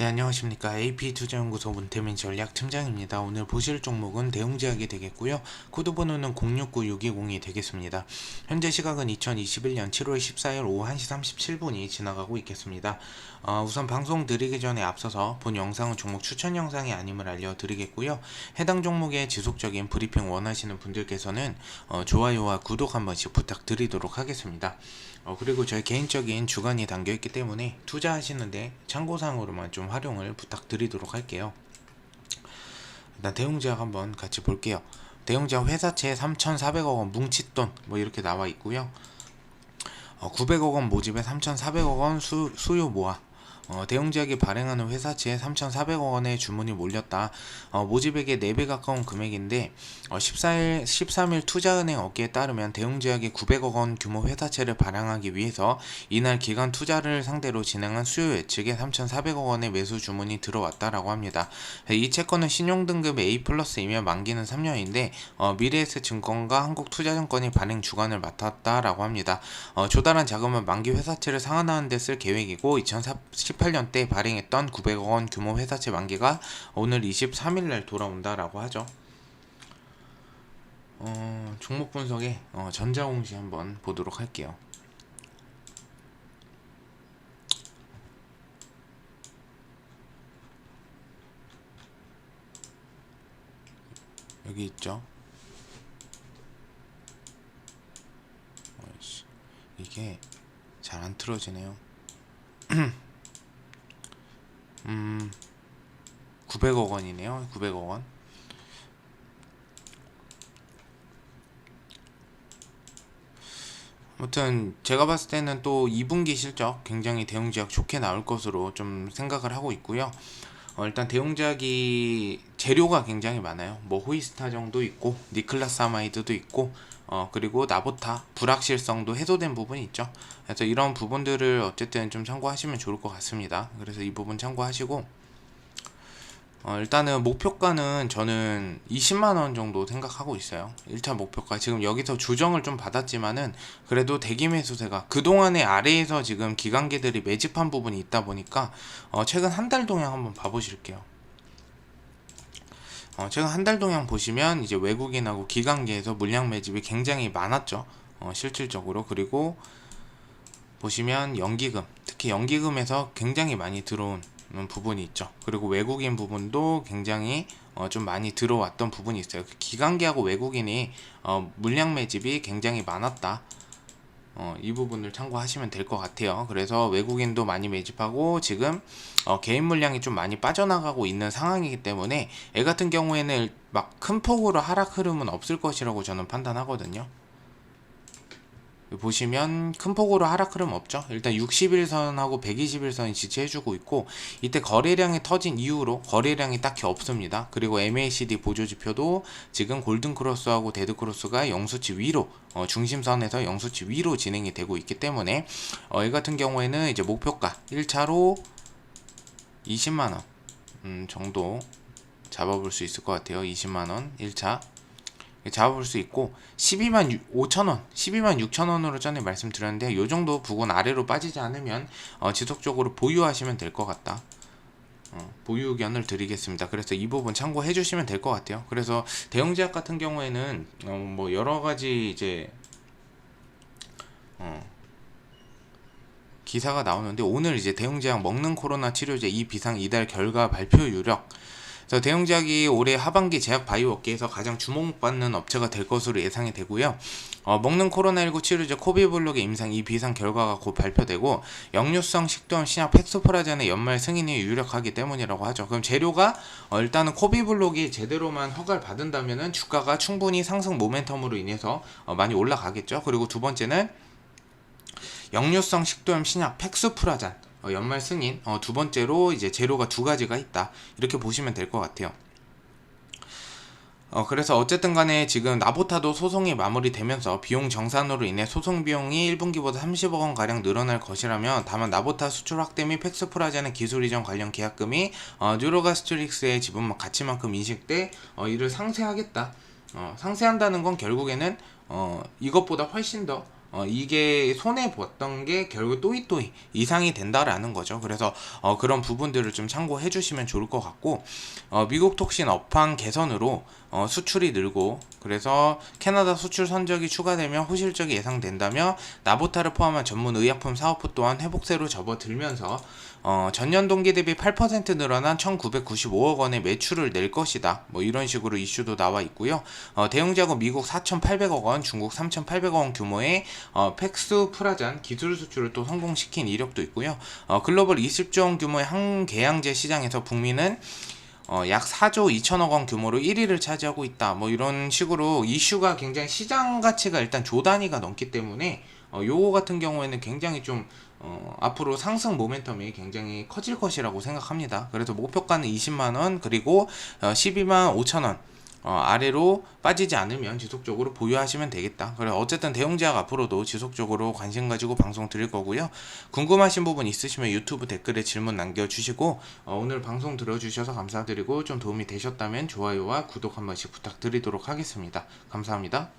네, 안녕하십니까. AP투자연구소 문태민 전략팀장입니다. 오늘 보실 종목은 대웅제약이 되겠고요. 코드번호는 069620이 되겠습니다. 현재 시각은 2021년 7월 14일 오후 1시 37분이 지나가고 있겠습니다. 어, 우선 방송 드리기 전에 앞서서 본 영상은 종목 추천 영상이 아님을 알려드리겠고요. 해당 종목의 지속적인 브리핑 원하시는 분들께서는 어, 좋아요와 구독 한 번씩 부탁드리도록 하겠습니다. 어, 그리고 저희 개인적인 주관이 담겨 있기 때문에 투자하시는데 참고사항으로만 좀 활용을 부탁드리도록 할게요. 일단 대웅제약 한번 같이 볼게요. 대웅제약 회사채 3,400억 원 뭉칫돈 뭐 이렇게 나와 있고요. 어, 900억 원 모집에 3,400억 원 수, 수요 모아 어, 대웅제약이 발행하는 회사채에 3,400억 원의 주문이 몰렸다. 어, 모집액의 4배 가까운 금액인데 어, 14일, 13일 투자은행 업계에 따르면 대웅제약이 900억 원 규모 회사채를 발행하기 위해서 이날 기관 투자를 상대로 진행한 수요 예측에 3,400억 원의 매수 주문이 들어왔다라고 합니다. 이 채권은 신용등급 A 플러스이며 만기는 3년인데 어, 미래에셋증권과 한국투자증권이 발행 주관을 맡았다라고 합니다. 어, 조달한 자금은 만기 회사채를 상환하는 데 쓸 계획이고 2018년 때 발행했던 900억 원 규모 회사채 만기가 오늘 23일 날 돌아온다라고 하죠. 어, 종목 분석에 어, 전자공시 한번 보도록 할게요. 여기 있죠. 어이씨, 이게 잘 안 틀어지네요. 음, 900억 원이네요. 900억 원. 아무튼 제가 봤을 때는 또 2분기 실적 굉장히 대웅제약 좋게 나올 것으로 좀 생각을 하고 있고요. 어, 일단 대웅제약이 재료가 굉장히 많아요. 뭐 호이스타 정도 있고 니클라사마이드도 있고 어 그리고 나보타 불확실성도 해소된 부분이 있죠. 그래서 이런 부분들을 어쨌든 좀 참고하시면 좋을 것 같습니다. 그래서 이 부분 참고하시고 어, 일단은 목표가는 저는 20만 원 정도 생각하고 있어요. 1차 목표가 지금 여기서 조정을 좀 받았지만은 그래도 대기 매수세가 그동안에 아래에서 지금 기관계들이 매집한 부분이 있다 보니까 어, 최근 한 달 동향 한번 봐보실게요. 어, 최근 한 달 동향 보시면 이제 외국인하고 기관계에서 물량 매집이 굉장히 많았죠. 어, 실질적으로 그리고 보시면 연기금 특히 연기금에서 굉장히 많이 들어온 부분이 있죠. 그리고 외국인 부분도 굉장히 어, 좀 많이 들어왔던 부분이 있어요. 그 기관계하고 외국인이 어, 물량 매집이 굉장히 많았다. 어, 이 부분을 참고하시면 될 것 같아요. 그래서 외국인도 많이 매집하고 지금 어, 개인 물량이 좀 많이 빠져나가고 있는 상황이기 때문에 애 같은 경우에는 막 큰 폭으로 하락 흐름은 없을 것이라고 저는 판단하거든요. 보시면 큰 폭으로 하락 흐름 없죠. 일단 60일선하고 120일선이 지지해주고 있고 이때 거래량이 터진 이후로 거래량이 딱히 없습니다. 그리고 MACD 보조지표도 지금 골든크로스하고 데드크로스가 영수치 위로 어, 중심선에서 영수치 위로 진행이 되고 있기 때문에 어, 이 같은 경우에는 이제 목표가 1차로 20만원 음, 정도 잡아볼 수 있을 것 같아요. 20만원 1차 잡아볼 수 있고 12만 5천원 12만 6천원으로 전에 말씀드렸는데 요 정도 부근 아래로 빠지지 않으면 어, 지속적으로 보유하시면 될 것 같다. 어, 보유 의견을 드리겠습니다. 그래서 이 부분 참고해 주시면 될 것 같아요. 그래서 대형제약 같은 경우에는 어, 뭐 여러 가지 이제 어, 기사가 나오는데 오늘 이제 대형제약 먹는 코로나 치료제 이 비상 이달 결과 발표 유력 그래서 대형제약이 올해 하반기 제약 바이오 업계에서 가장 주목받는 업체가 될 것으로 예상이 되고요. 어, 먹는 코로나19 치료제 코비블록의 임상 이 비상 결과가 곧 발표되고 역류성 식도염 신약 팩소프라젠의 연말 승인이 유력하기 때문이라고 하죠. 그럼 재료가 어, 일단은 코비블록이 제대로만 허가를 받은다면은 주가가 충분히 상승 모멘텀으로 인해서 어, 많이 올라가겠죠. 그리고 두 번째는 역류성 식도염 신약 팩스프라잔 어, 연말 승인 어, 두 번째로 이제 재료가 두 가지가 있다 이렇게 보시면 될 것 같아요. 어, 그래서 어쨌든 간에 지금 나보타도 소송이 마무리되면서 비용 정산으로 인해 소송 비용이 1분기보다 30억 원 가량 늘어날 것이라면 다만 나보타 수출 확대 및 팩스프라젠의 기술 이전 관련 계약금이 어, 뉴로가스트릭스의 지분 가치만큼 인식돼 어, 이를 상쇄하겠다. 어, 상쇄한다는 건 결국에는 어, 이것보다 훨씬 더 어, 이게 손해 봤던 게 결국 또이또이 이상이 된다라는 거죠. 그래서 어, 그런 부분들을 좀 참고해 주시면 좋을 것 같고 어, 미국 톡신 업황 개선으로 어, 수출이 늘고 그래서 캐나다 수출 선적이 추가되며 호실적이 예상된다며 나보타를 포함한 전문 의약품 사업부 또한 회복세로 접어들면서 어, 전년 동기 대비 8% 늘어난 1,995억 원의 매출을 낼 것이다. 뭐 이런 식으로 이슈도 나와 있고요. 어, 대웅자고 미국 4,800억 원, 중국 3,800억 원 규모의 어, 팩스 프라잔 기술 수출을 또 성공시킨 이력도 있고요. 어, 글로벌 20조 원 규모의 항계양제 시장에서 북미는 어, 약 4조 2천억 원 규모로 1위를 차지하고 있다. 뭐 이런 식으로 이슈가 굉장히 시장 가치가 일단 조 단위가 넘기 때문에 어, 요거 같은 경우에는 굉장히 좀 어, 앞으로 상승 모멘텀이 굉장히 커질 것이라고 생각합니다. 그래서 목표가는 20만 원 그리고 어, 12만 5천 원 어, 아래로 빠지지 않으면 지속적으로 보유하시면 되겠다. 그래 어쨌든 대웅제약 앞으로도 지속적으로 관심 가지고 방송 드릴 거고요. 궁금하신 부분 있으시면 유튜브 댓글에 질문 남겨주시고 어, 오늘 방송 들어주셔서 감사드리고 좀 도움이 되셨다면 좋아요와 구독 한 번씩 부탁드리도록 하겠습니다. 감사합니다.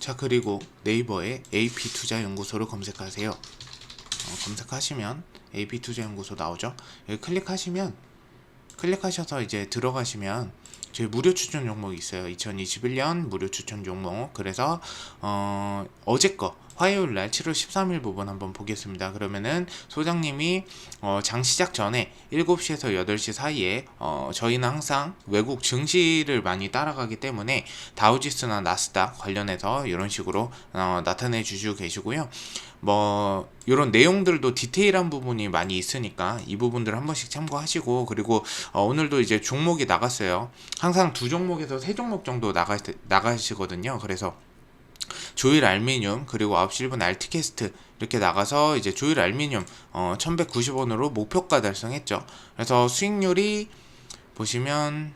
자 그리고 네이버에 AP 투자연구소를 검색하세요. 어, 검색하시면 AP 투자연구소 나오죠. 여기 클릭하시면 클릭하셔서 이제 들어가시면 저희 무료 추천 종목이 있어요. 2021년 무료 추천 종목. 그래서 어 어제 거 화요일 날 7월 13일 부분 한번 보겠습니다. 그러면은 소장님이 어, 장 시작 전에 7시에서 8시 사이에 어, 저희는 항상 외국 증시를 많이 따라가기 때문에 다우지수나 나스닥 관련해서 이런 식으로 어, 나타내 주시고 계시고요. 뭐 이런 내용들도 디테일한 부분이 많이 있으니까 이 부분들 한 번씩 참고하시고 그리고 어, 오늘도 이제 종목이 나갔어요. 항상 두 종목에서 세 종목 정도 나가 나가시거든요. 그래서 조일 알미늄 그리고 9시 1분 알티캐스트 이렇게 나가서 이제 조일 알미늄 어 1190원으로 목표가 달성했죠. 그래서 수익률이 보시면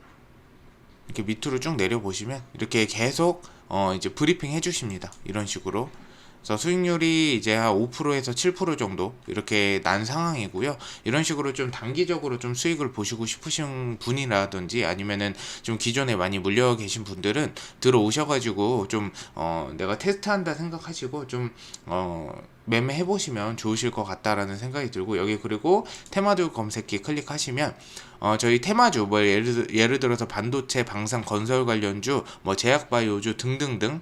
이렇게 밑으로 쭉 내려 보시면 이렇게 계속 어 이제 브리핑 해 주십니다. 이런 식으로 그래서 수익률이 이제 한 5%에서 7% 정도 이렇게 난 상황이고요. 이런 식으로 좀 단기적으로 좀 수익을 보시고 싶으신 분이라든지 아니면은 좀 기존에 많이 물려 계신 분들은 들어오셔가지고 좀 어, 내가 테스트한다 생각하시고 좀 어, 매매해 보시면 좋으실 것 같다라는 생각이 들고 여기 그리고 테마주 검색기 클릭하시면 어, 저희 테마주 뭐 예를, 예를 들어서 반도체, 방산, 건설 관련주, 뭐 제약 바이오주 등등등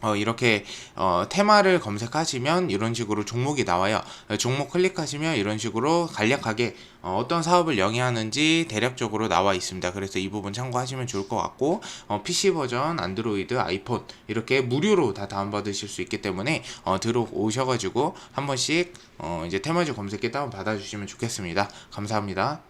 어, 이렇게 어, 테마를 검색하시면 이런 식으로 종목이 나와요. 어, 종목 클릭하시면 이런 식으로 간략하게 어, 떤 사업을 영위하는지 대략적으로 나와 있습니다. 그래서 이 부분 참고하시면 좋을 것 같고 어, PC 버전, 안드로이드, 아이폰 이렇게 무료로 다 다운받으실 수 있기 때문에 어, 들어오셔가지고 한 번씩 어, 이제 테마주 검색기 다운 받아주시면 좋겠습니다. 감사합니다.